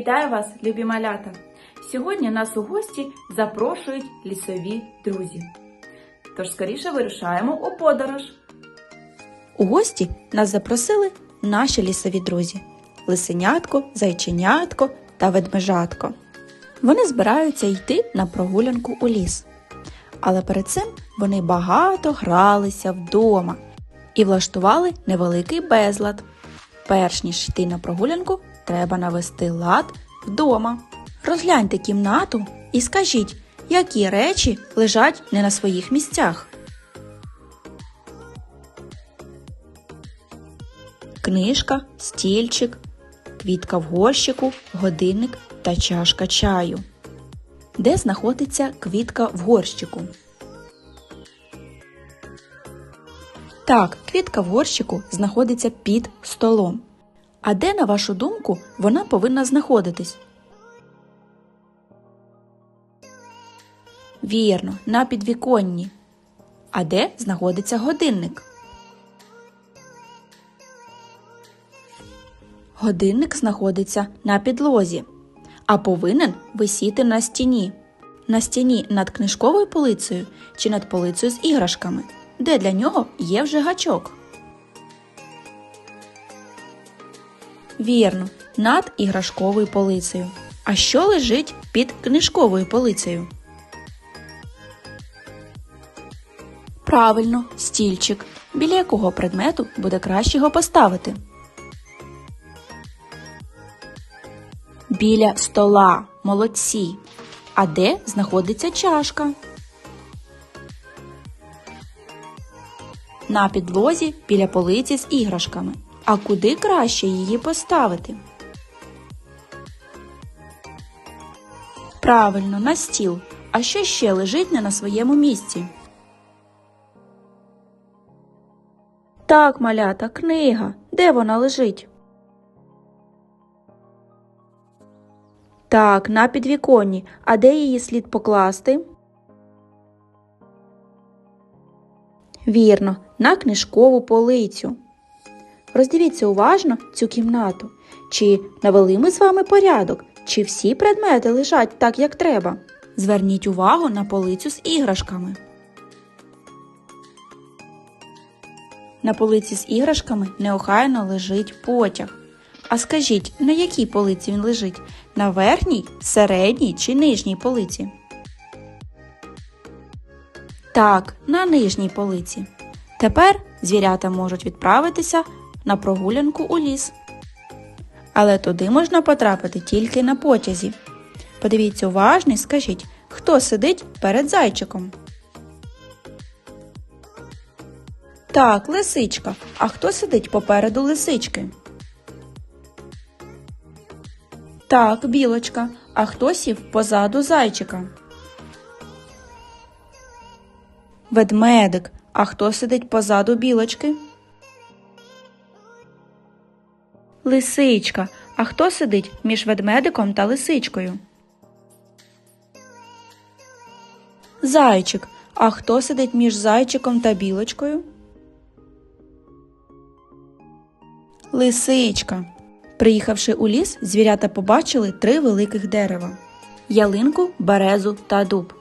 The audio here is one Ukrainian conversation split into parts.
Вітаю вас, любі малята! Сьогодні нас у гості запрошують лісові друзі. Тож скоріше вирушаємо у подорож. У гості нас запросили наші лісові друзі лисенятко, зайченятко та ведмежатко. Вони збираються йти на прогулянку у ліс. Але перед цим вони багато гралися вдома і влаштували невеликий безлад. Перш ніж йти на прогулянку, треба навести лад вдома. Розгляньте кімнату і скажіть, які речі лежать не на своїх місцях. книжка, стільчик, квітка в горщику, годинник та чашка чаю. Де знаходиться квітка в горщику? Так, квітка в горщику знаходиться під столом. А де, на вашу думку, вона повинна знаходитись? Вірно, на підвіконні. А де знаходиться годинник? Годинник знаходиться на підлозі, а повинен висіти на стіні. На стіні над книжковою полицею чи над полицею з іграшками, де для нього є вже гачок. Вірно, над іграшковою полицею. А що лежить під книжковою полицею? Правильно, стільчик. Біля якого предмету буде краще його поставити? Біля стола. Молодці. А де знаходиться чашка? На підлозі біля полиці з іграшками. А куди краще її поставити? Правильно, на стіл. А що ще лежить не на своєму місці? Так, малята, книга. Де вона лежить? Так, на підвіконні. А де її слід покласти? Вірно, на книжкову полицю. Роздивіться уважно цю кімнату. Чи навели ми з вами порядок, чи всі предмети лежать так, як треба. Зверніть увагу на полицю з іграшками. На полиці з іграшками неохайно лежить потяг. А скажіть, на якій полиці він лежить? На верхній, середній чи нижній полиці? Так, на нижній полиці. Тепер звірята можуть відправитися на прогулянку у ліс. Але туди можна потрапити тільки на потязі. Подивіться уважно і скажіть, хто сидить перед зайчиком? Так, лисичка. А хто сидить попереду лисички? Так, білочка. А хто сів позаду зайчика? Ведмедик. А хто сидить позаду білочки? Лисичка. А хто сидить між ведмедиком та лисичкою? Зайчик. А хто сидить між зайчиком та білочкою? Лисичка. Приїхавши у ліс, звірята побачили три великих дерева ялинку, березу та дуб.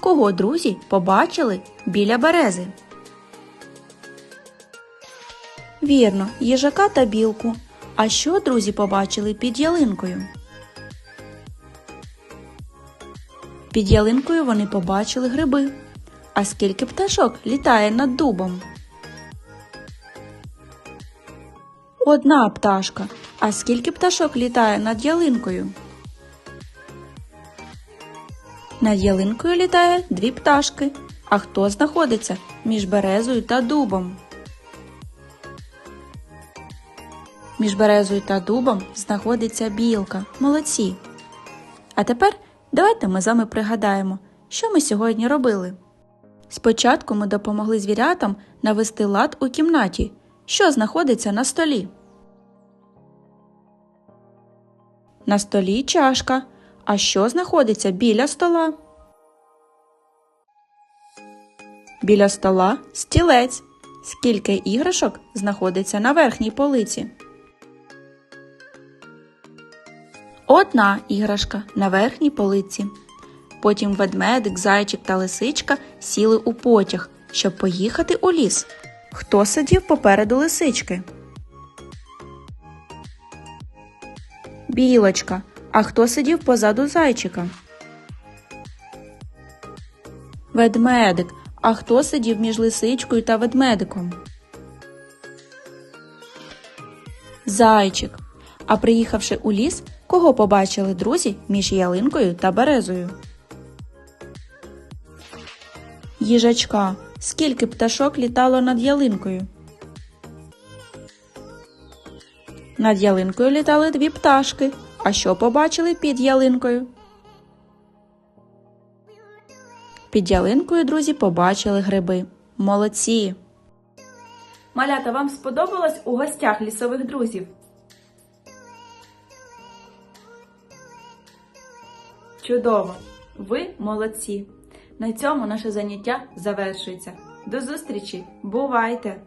Кого друзі побачили біля берези? Вірно, їжака та білку. А що друзі побачили під ялинкою? Під ялинкою вони побачили гриби. А скільки пташок літає над дубом? Одна пташка. А скільки пташок літає над ялинкою? Над ялинкою літає дві пташки. А хто знаходиться між березою та дубом? Між березою та дубом знаходиться білка. Молодці. А тепер давайте ми з вами пригадаємо, що ми сьогодні робили. Спочатку ми допомогли звірятам навести лад у кімнаті, що знаходиться на столі. На столі чашка. А що знаходиться біля стола? Біля стола стілець. Скільки іграшок знаходиться на верхній полиці? Одна іграшка на верхній полиці. Потім ведмедик, зайчик та лисичка сіли у потяг, щоб поїхати у ліс. Хто сидів попереду лисички? Білочка. А хто сидів позаду зайчика? Ведмедик. А хто сидів між лисичкою та ведмедиком? Зайчик. А приїхавши у ліс, кого побачили друзі між ялинкою та березою? Їжачка. Скільки пташок літало над ялинкою? Над ялинкою літали дві пташки. А що побачили під ялинкою? Під ялинкою друзі побачили гриби. Молодці! Малята, вам сподобалось у гостях лісових друзів? Чудово! Ви молодці! На цьому наше заняття завершується. До зустрічі! Бувайте!